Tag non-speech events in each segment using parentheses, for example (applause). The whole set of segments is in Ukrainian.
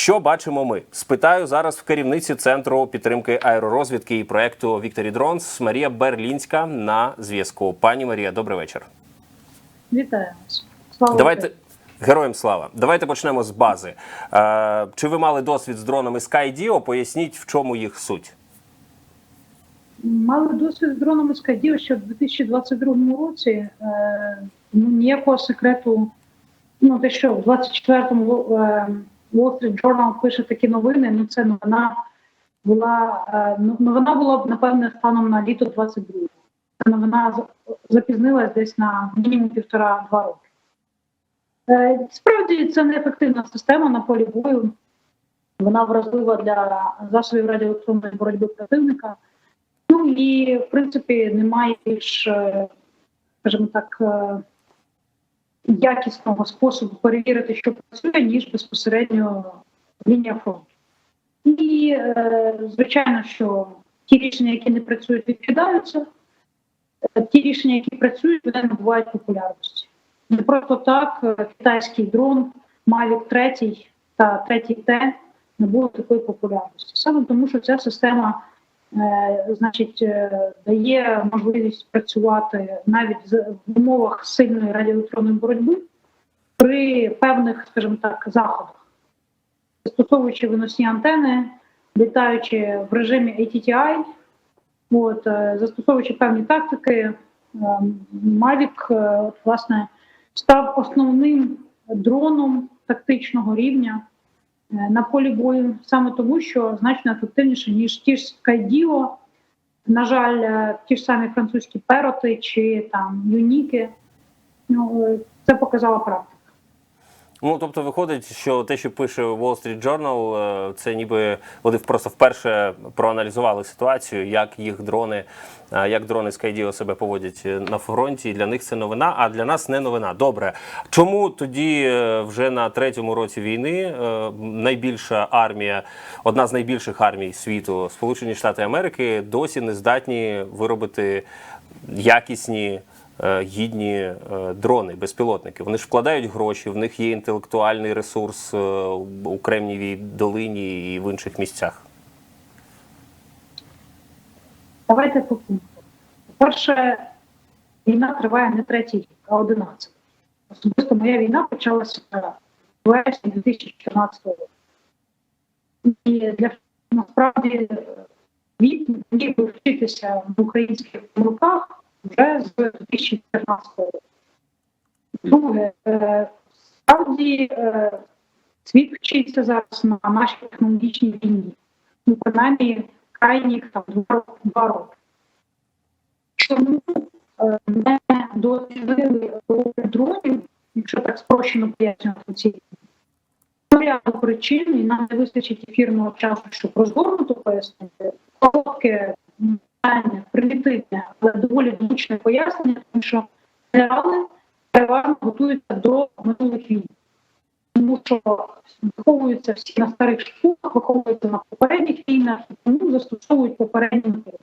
Що бачимо ми? Спитаю зараз в керівниці центру підтримки аеророзвідки і проекту Вікторі Дронс Марія Берлінська на зв'язку. Пані Марія, добрий вечір. Вітаю вас. Слава Давайте героям слава. Давайте почнемо з бази. Е, чи ви мали досвід з дронами SkyDio? Поясніть, в чому їх суть. Мали досвід з дронами Скадів, що в 2022 році е, ну, ніякого секрету. Ну, те, що в 24-му е, Wall Street Journal пише такі новини, ну це новина була е, ну, новина була напевне станом на літо 22-го. Ця новина запізнилась десь на мінімум півтора-два роки. Е, справді це неефективна система на полі бою. Вона вразлива для засобів радіоелектронної боротьби противника. Ну і в принципі немає більш, е, скажімо так, якісного способу перевірити, що працює, ніж безпосередньо лінія фронту. І е, звичайно, що ті рішення, які не працюють, відкидаються. Е, Ті рішення, які працюють, вони набувають популярності. Не просто так е, китайський дрон Mavic 3 та 3 Т набули такої популярності. Саме тому, що ця система значить, е, дає можливість працювати навіть в умовах сильної радіоелектронної боротьби при певних, скажімо так, заходах, застосовуючи виносні антени, літаючи в режимі ATTI, от, е, застосовуючи певні тактики, е, Mavic, е, от, власне, став основним дроном тактичного рівня е, на полі бою, саме тому, що значно ефективніше, ніж ті ж Скайдіо, на жаль, е, ті ж самі французькі пероти чи там юніки. Ну, е, це показала практика. Ну тобто виходить, що те, що пише Wall Street Journal, е, це ніби вони просто вперше проаналізували ситуацію, як їх дрони, е, як дрони SkyDio себе поводять е, на фронті. Для них це новина, а для нас не новина. Добре. Чому тоді вже на третьому році війни найбільша армія, одна з найбільших армій світу, Сполучені Штати Америки, досі не здатні виробити якісні гідні е, дрони, безпілотники. Вони ж вкладають гроші, в них є інтелектуальний ресурс е, у Кремнієвій долині і в інших місцях. Давайте по пункту. По-перше, війна триває не третій рік, а одинадцятий. Особисто моя війна почалася в вересні 2014 року. І для насправді міг вчитися в українських руках вже з 2014 року. Друге, е, справді е, світ вчиться зараз на нашій технологічній війні. Ну, принаймні, крайніх там два роки- Чому е, не роль дронів, якщо так спрощено пояснювати ці ряду причин, і нам не вистачить ефірного часу, щоб розгорнуто пояснити. Коротке, питання, примітивне, але доволі влучне пояснення, тому що генерали переважно готуються до минулих війн. Тому що виховуються всі на старих школах, виховуються на попередніх війнах, тому застосовують попередні методи.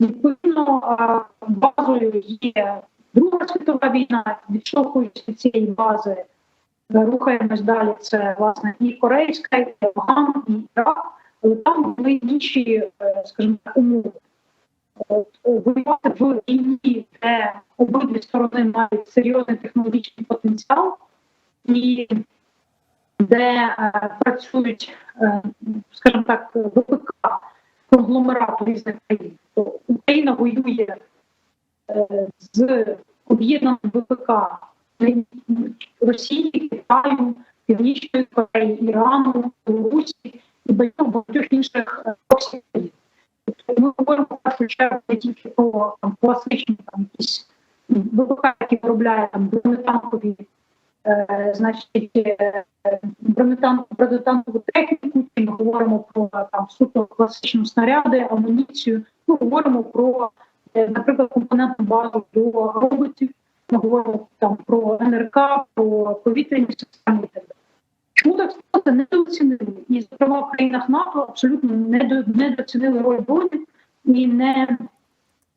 Відповідно, базою є Друга світова війна, відштовхуючись від цієї бази, е, рухаємось далі. Це власне і Корейська, і Афган, і Ірак, але там були інші, е, скажімо умови. Воювати в війні, де обидві сторони мають серйозний технологічний потенціал, і де е, працюють, е, скажімо так, ВПК конгломерату різних країн. То Україна воює е, з об'єднаним ВПК Росії, Китаю, Північної Кореї, Ірану, Білорусі і багатьох інших країн. Ми говоримо в першу чергу не тільки про там, класичні там, якісь ВПК, які виробляють там бронетанкові, е, значить, е, бронетанкову техніку, чи ми говоримо про там суто класичні снаряди, амуніцію. Ми говоримо про, е, наприклад, компонентну базу до роботів. Ми говоримо там про НРК, про повітряні системи і так далі. Чому так сталося? Недооцінили. І, зокрема, в країнах НАТО абсолютно недооцінили роль дронів і не,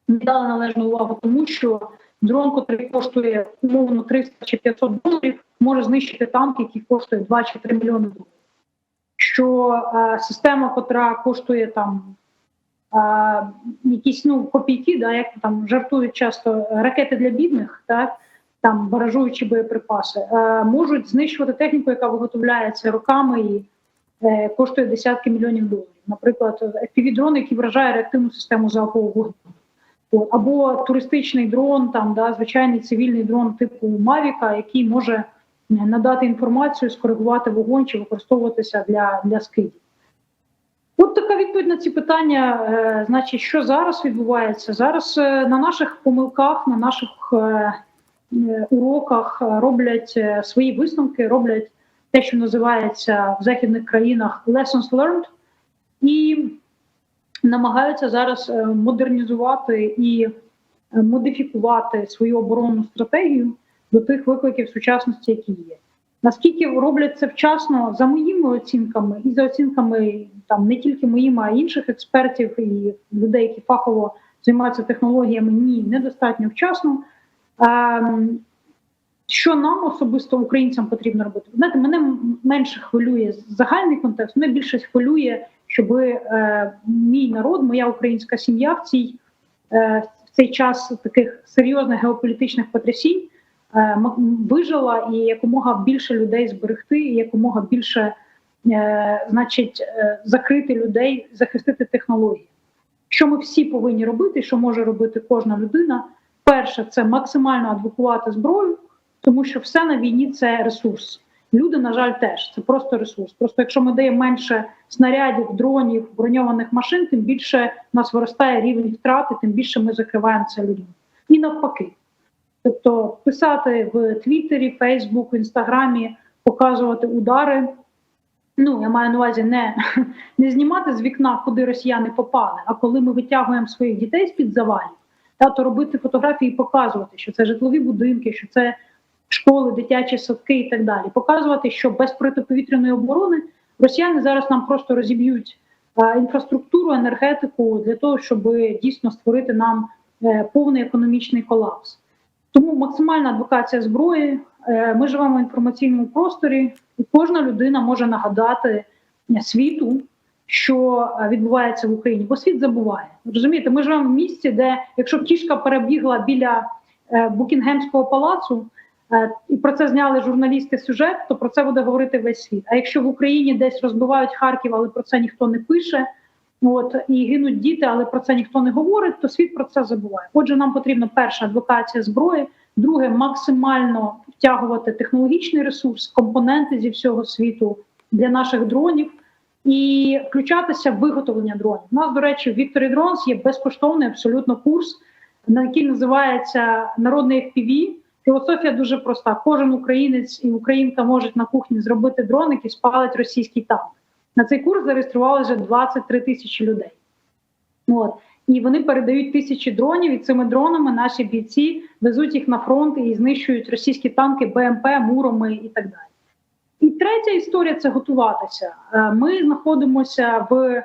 дали належну увагу тому, що дрон, який коштує умовно 300 чи 500 доларів, може знищити танк, який коштує 2 чи 3 мільйони доларів. що е, система, котра коштує там е, якісь ну копійки, да, як там жартують часто ракети для бідних, так там баражуючі боєприпаси, е, можуть знищувати техніку, яка виготовляється роками і е, коштує десятки мільйонів доларів. Наприклад, FPV-дрон, який вражає реактивну систему залпового вогню. Або туристичний дрон, там да, звичайний цивільний дрон типу Мавіка, який може е, надати інформацію, скоригувати вогонь чи використовуватися для, для скидів. От така відповідь на ці питання. Значить, що зараз відбувається? Зараз на наших помилках, на наших уроках е, роблять е, свої висновки, роблять те, що називається в західних країнах lessons learned, і намагаються зараз е, модернізувати і е, модифікувати свою оборонну стратегію до тих викликів сучасності, які є. Наскільки роблять це вчасно за моїми оцінками і за оцінками там не тільки моїми, а й інших експертів і людей, які фахово займаються технологіями, ні, недостатньо вчасно. Ем, що нам особисто українцям потрібно робити? Знаєте, мене менше хвилює загальний контекст, мене більше хвилює, щоб е, мій народ, моя українська сім'я в цій е, в цей час таких серйозних геополітичних потрясінь е, вижила і якомога більше людей зберегти, і якомога більше, е, значить, закрити людей, захистити технології. Що ми всі повинні робити, що може робити кожна людина? Перше, це максимально адвокувати зброю, тому що все на війні це ресурс. Люди, на жаль, теж це просто ресурс. Просто якщо ми даємо менше снарядів, дронів, броньованих машин, тим більше у нас виростає рівень втрати, тим більше ми закриваємо це людьми. І навпаки. Тобто писати в Твіттері, Фейсбук, Інстаграмі, показувати удари. Ну, я маю на увазі не, (laughs) не знімати з вікна, куди росіяни попали, а коли ми витягуємо своїх дітей з-під завалів, та, то робити фотографії і показувати, що це житлові будинки, що це школи, дитячі садки і так далі. Показувати, що без протиповітряної оборони росіяни зараз нам просто розіб'ють інфраструктуру, енергетику для того, щоб дійсно створити нам е, повний економічний колапс. Тому максимальна адвокація зброї. Е, Ми живемо в інформаційному просторі, і кожна людина може нагадати е, світу, що е, відбувається в Україні, бо світ забуває. Розумієте, ми живемо в місці, де якщо кішка перебігла біля е, Букінгемського палацу, е, і про це зняли журналісти сюжет, то про це буде говорити весь світ. А якщо в Україні десь розбивають Харків, але про це ніхто не пише. От і гинуть діти, але про це ніхто не говорить, то світ про це забуває. Отже, нам потрібна перша адвокація зброї, друге максимально втягувати технологічний ресурс, компоненти зі всього світу для наших дронів і включатися в виготовлення дронів. У нас, до речі, в Victory Drones є безкоштовний абсолютно курс, на який називається Народний FPV. Філософія дуже проста: кожен українець і українка можуть на кухні зробити дрон, який спалить російський танк. На цей курс зареєстрували вже 23 тисячі людей. От. І вони передають тисячі дронів, і цими дронами наші бійці везуть їх на фронт і знищують російські танки БМП, муроми і так далі. І третя історія це готуватися. Е, Ми знаходимося в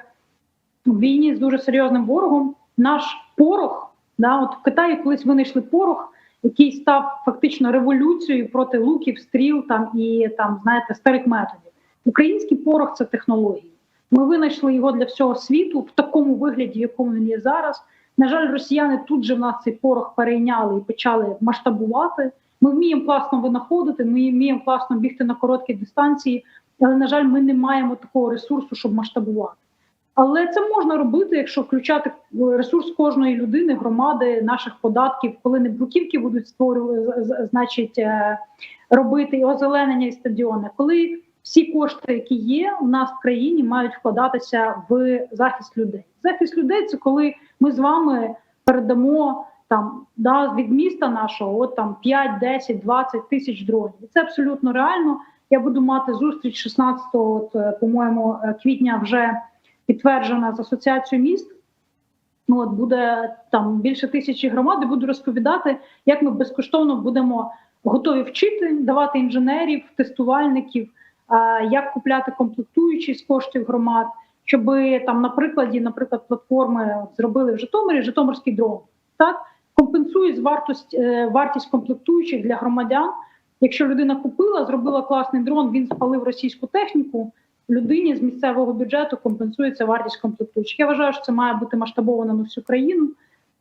війні з дуже серйозним ворогом. Наш порох, да, от в Китаї колись винайшли порох, який став фактично революцією проти луків, стріл там і там, знаєте, старих методів. Український порох це технології. Ми винайшли його для всього світу в такому вигляді, в якому він є зараз. На жаль, росіяни тут же в нас цей порох перейняли і почали масштабувати. Ми вміємо класно винаходити, ми вміємо класно бігти на короткі дистанції, але на жаль, ми не маємо такого ресурсу, щоб масштабувати. Але це можна робити, якщо включати ресурс кожної людини, громади, наших податків, коли не бруківки будуть створювати, значить, е, робити і озеленення і стадіони, коли всі кошти, які є у нас в країні, мають вкладатися в захист людей. Захист людей це коли ми з вами передамо там да, від міста нашого от там 5, 10, 20 тисяч дронів. Це абсолютно реально. Я буду мати зустріч 16, от, е, по-моєму, е, квітня вже підтверджена з асоціацією міст. Ну, от буде там більше тисячі громад, і буду розповідати, як ми безкоштовно будемо готові вчити, давати інженерів, тестувальників, як купляти комплектуючі з коштів громад, щоб там на прикладі, наприклад, платформи зробили в Житомирі Житомирський дрон. Так компенсують вартість, е, вартість комплектуючих для громадян. Якщо людина купила, зробила класний дрон, він спалив російську техніку, людині з місцевого бюджету компенсується вартість комплектуючих. Я вважаю, що це має бути масштабовано на всю країну.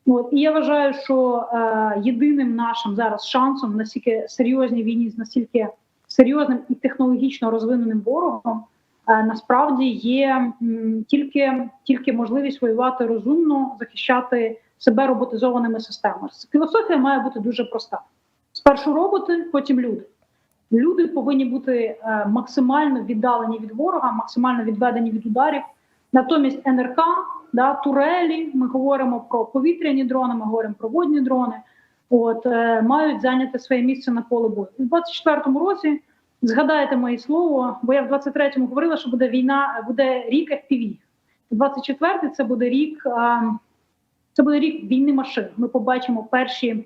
От і я вважаю, що е, єдиним нашим зараз шансом на стільки серйозній війні з настільки серйозним і технологічно розвиненим ворогом насправді є тільки, тільки можливість воювати розумно, захищати себе роботизованими системами. Філософія має бути дуже проста: спершу роботи, потім люди. Люди повинні бути е, максимально віддалені від ворога, максимально відведені від ударів. Натомість НРК, да, турелі, ми говоримо про повітряні дрони, ми говоримо про водні дрони. От е, мають зайняти своє місце на поле бою. У 24-му році згадайте моє слово, бо я в 23-му говорила, що буде війна, буде рік FPV. 24-й це буде рік, це буде рік війни машин. Ми побачимо перші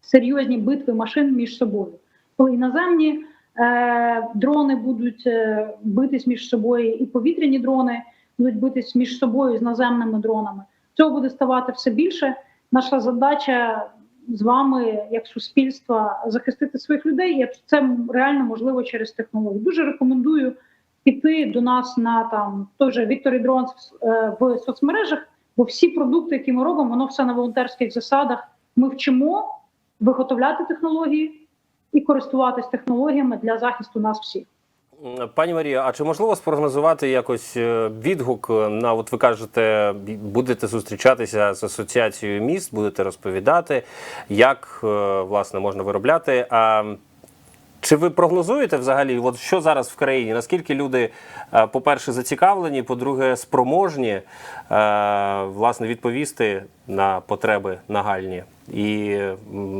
серйозні битви машин між собою коли іноземні е, дрони будуть е, битись між собою, і повітряні дрони будуть битись між собою з наземними дронами. Цього буде ставати все більше. Наша задача з вами, як суспільства, захистити своїх людей. І це реально можливо через технології. Дуже рекомендую піти до нас на там той же Вікторі Дронс е, в соцмережах, бо всі продукти, які ми робимо, воно все на волонтерських засадах. Ми вчимо виготовляти технології і користуватись технологіями для захисту нас всіх. Пані Марія, а чи можливо спрогнозувати якось е, відгук на от ви кажете, будете зустрічатися з асоціацією міст, будете розповідати, як е, власне можна виробляти? А чи ви прогнозуєте взагалі, от що зараз в країні? Наскільки люди, е, по-перше, зацікавлені, по-друге, спроможні е, власне відповісти на потреби нагальні? І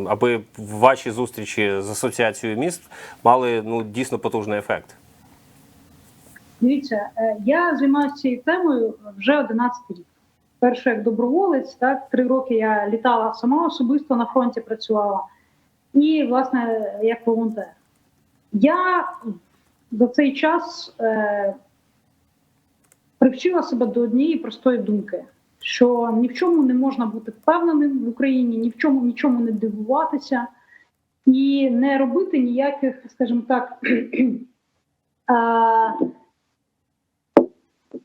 аби ваші зустрічі з асоціацією міст мали ну дійсно потужний ефект? Дивіться, е, я займаюся цією темою вже 11 рік. Перше як доброволець, так три роки я літала сама особисто на фронті працювала, і власне як волонтер. Я за цей час е, привчила себе до однієї простої думки, що ні в чому не можна бути впевненим в Україні, ні в чому нічому не дивуватися і не робити ніяких, скажімо так, (clears throat) е,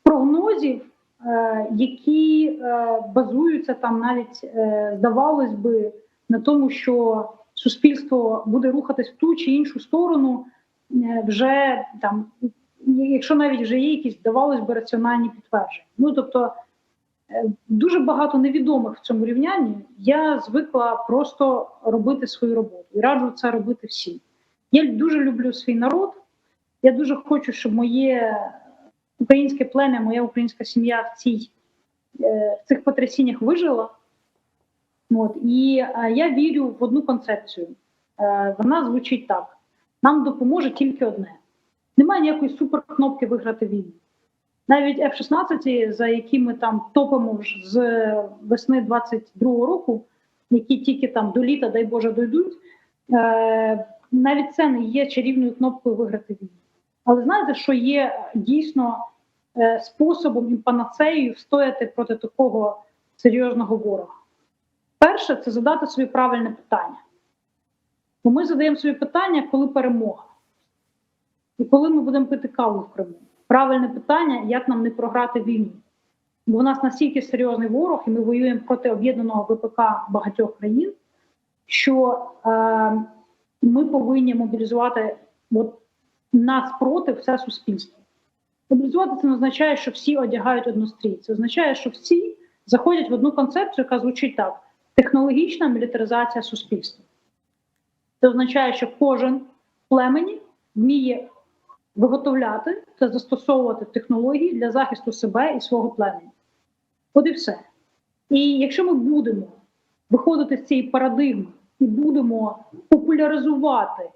прогнозів, е, які е, базуються там навіть, е, здавалось би, на тому, що суспільство буде рухатись в ту чи іншу сторону, вже там, якщо навіть вже є якісь, здавалось би, раціональні підтвердження. Ну тобто дуже багато невідомих в цьому рівнянні. Я звикла просто робити свою роботу і раджу це робити всім. Я дуже люблю свій народ. Я дуже хочу, щоб моє українське плем'я, моя українська сім'я в цій е, в цих потрясіннях вижила. От і е, я вірю в одну концепцію. Е, Вона звучить так: нам допоможе тільки одне. Немає ніякої суперкнопки виграти війну. Навіть F-16, за які ми там топимо з весни 22-го року, які тільки там до літа, дай Боже, дойдуть, навіть це не є чарівною кнопкою виграти війну. Але знаєте, що є дійсно е, способом і панацеєю встояти проти такого серйозного ворога? Перше, це задати собі правильне питання. Бо ми задаємо собі питання, коли перемога. І коли ми будемо пити каву в Криму. Правильне питання, як нам не програти війну. Бо в нас настільки серйозний ворог, і ми воюємо проти об'єднаного ВПК багатьох країн, що е, ми повинні мобілізувати от, нас проти все суспільство. Мобілізувати це не означає, що всі одягають однострій. Це означає, що всі заходять в одну концепцію, яка звучить так: технологічна мілітаризація суспільства. Це означає, що кожен племені вміє виготовляти та застосовувати технології для захисту себе і свого племені. От і все. І якщо ми будемо виходити з цієї парадигми і будемо популяризувати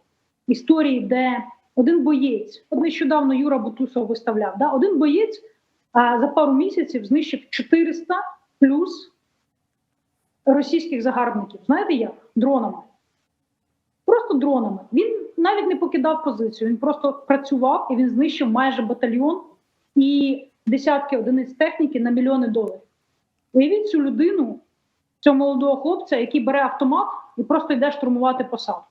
історії, де один боєць, от нещодавно Юра Бутусов виставляв, да, один боєць а, за пару місяців знищив 400 плюс російських загарбників. Знаєте як? Дронами. Просто дронами. Він навіть не покидав позицію, він просто працював і він знищив майже батальйон і десятки одиниць техніки на мільйони доларів. Уявіть цю людину, цього молодого хлопця, який бере автомат і просто йде штурмувати посадку.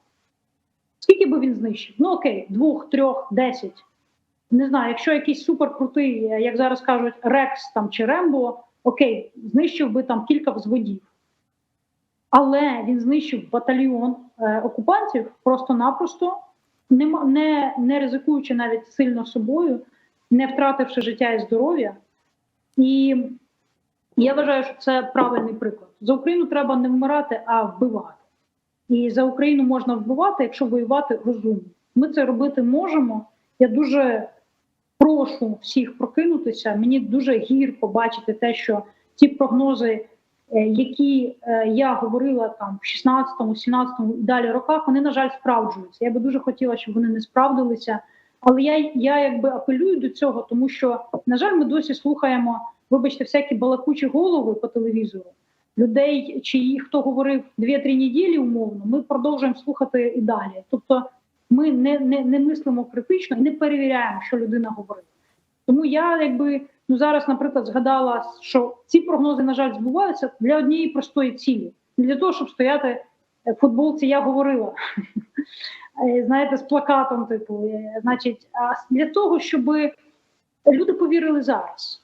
Скільки би він знищив? Ну окей, двох, трьох, десять. не знаю, якщо якийсь суперкрутий, е, як зараз кажуть, Рекс там чи Рембо, окей, знищив би там кілька взводів. Але він знищив батальйон е, окупантів просто-напросто, не, не, не ризикуючи навіть сильно собою, не втративши життя і здоров'я. І я вважаю, що це правильний приклад. За Україну треба не вмирати, а вбивати. І за Україну можна вбивати, якщо воювати розумно. Ми це робити можемо. Я дуже прошу всіх прокинутися. Мені дуже гірко бачити те, що ті прогнози, е, які е, я говорила там в 16-му, 17-му і далі роках, вони, на жаль, справджуються. Я би дуже хотіла, щоб вони не справдилися. Але я, я якби апелюю до цього, тому що, на жаль, ми досі слухаємо, вибачте, всякі балакучі голови по телевізору. Людей, чи хто говорив 2-3 неділі умовно, ми продовжуємо слухати і далі. Тобто ми не, не, не мислимо критично і не перевіряємо, що людина говорить. Тому я якби ну зараз, наприклад, згадала, що ці прогнози, на жаль, збуваються для однієї простої цілі, для того, щоб стояти в футболці, я говорила. (laughs) Е, Знаєте, з плакатом, типу, е, значить, а для того, щоб люди повірили зараз.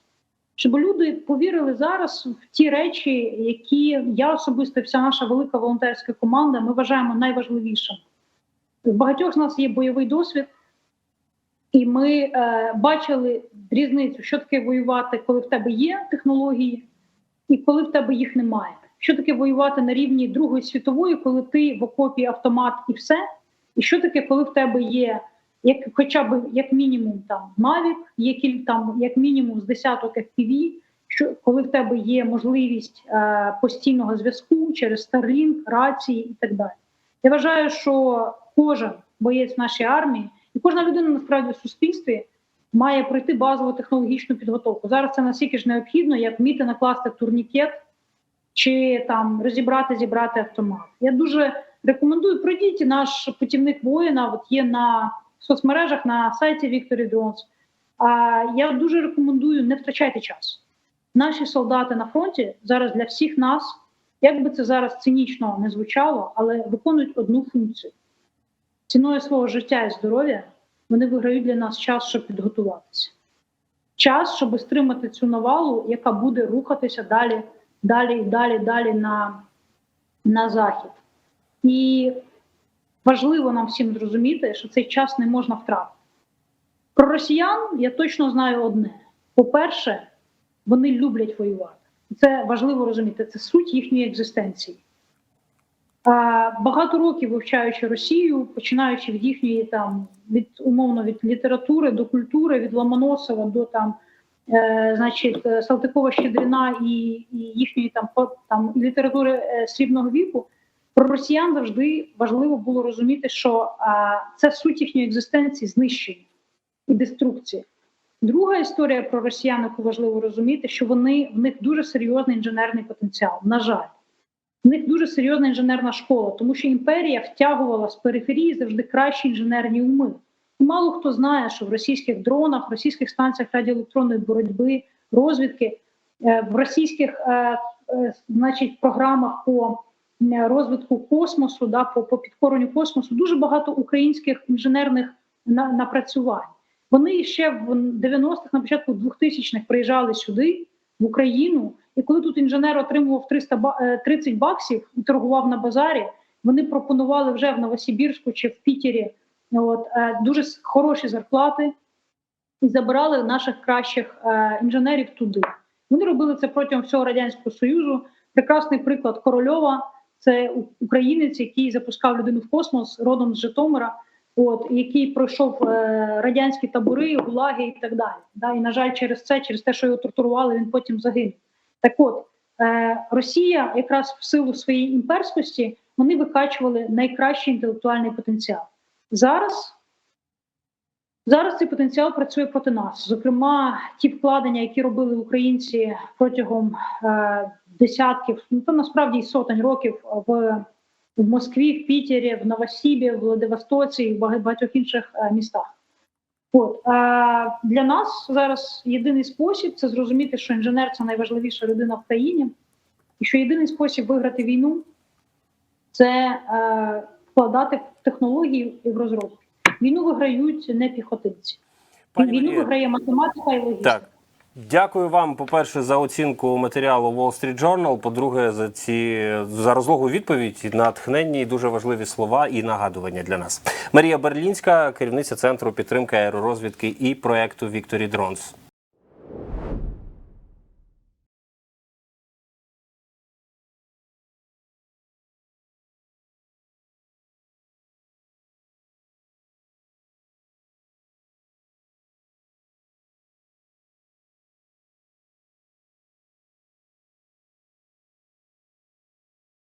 Щоб люди повірили зараз в ті речі, які я особисто, вся наша велика волонтерська команда, ми вважаємо найважливішими. У багатьох з нас є бойовий досвід, і ми е, бачили різницю, що таке воювати, коли в тебе є технології, і коли в тебе їх немає. Що таке воювати на рівні Другої світової, коли ти в окопі автомат і все, і що таке, коли в тебе є як хоча б як мінімум там Mavic, кіль там як мінімум з десяток FPV, що коли в тебе є можливість е, постійного зв'язку через Starlink, рації і так далі. Я вважаю, що кожен боєць нашої армії і кожна людина насправді в суспільстві має пройти базову технологічну підготовку. Зараз це настільки ж необхідно, як вміти накласти турнікет чи там розібрати, зібрати автомат. Я дуже рекомендую пройдіть наш путівник воїна. От є на соцмережах на сайті Drones. А я дуже рекомендую не втрачайте час. Наші солдати на фронті зараз для всіх нас, як би це зараз цинічно не звучало, але виконують одну функцію. Ціною свого життя і здоров'я вони виграють для нас час, щоб підготуватися. Час, щоб стримати цю навалу, яка буде рухатися далі, далі і далі, далі на, на захід. І важливо нам всім зрозуміти, що цей час не можна втратити. Про росіян я точно знаю одне: по-перше, вони люблять воювати. Це важливо розуміти, це суть їхньої екзистенції. Багато років вивчаючи Росію, починаючи від їхньої там від умовно від літератури до культури, від Ломоносова до там, е, значить, Салтикова Щедрина і, і їхньої там, там літератури е, срібного віку. Про росіян завжди важливо було розуміти, що а, це суть їхньої екзистенції знищення і деструкції. Друга історія про росіян, яку важливо розуміти, що вони в них дуже серйозний інженерний потенціал. На жаль, в них дуже серйозна інженерна школа, тому що імперія втягувала з периферії завжди кращі інженерні уми. І мало хто знає, що в російських дронах, в російських станціях радіоелектронної боротьби, розвідки, е, в російських е, е, значить, програмах по розвитку космосу, да, по, по підкоренню космосу, дуже багато українських інженерних на, напрацювань. Вони ще в 90-х, на початку 2000-х приїжджали сюди, в Україну, і коли тут інженер отримував 300 ба- е, 30 баксів і торгував на базарі, вони пропонували вже в Новосибірську чи в Пітері от, е, дуже хороші зарплати і забирали наших кращих е, інженерів туди. Вони робили це протягом всього радянського союзу. Прекрасний приклад Корольова. Це українець, який запускав людину в космос родом з Житомира, от який пройшов е, радянські табори, гулаги і так далі. Да, і на жаль, через це, через те, що його тортурували, він потім загинув. Так от е, Росія, якраз в силу своєї імперськості, вони викачували найкращий інтелектуальний потенціал. Зараз Зараз цей потенціал працює проти нас. Зокрема, ті вкладення, які робили українці протягом е, десятків, ну то насправді й сотень років в, в Москві, в Пітері, в Новосібі, в Владивостоці і в багатьох інших е, містах. От е, для нас зараз єдиний спосіб це зрозуміти, що інженер це найважливіша людина в країні, і що єдиний спосіб виграти війну це е, вкладати в технології і в розробки. Війну виграють не піхотинці. Пані Війну Марія, виграє математика і логістика. Так. Дякую вам, по-перше, за оцінку матеріалу Wall Street Journal, по-друге, за ці за розлогу відповідь, натхненні і дуже важливі слова і нагадування для нас. Марія Берлінська, керівниця центру підтримки аеророзвідки і проекту Вікторі Дронс.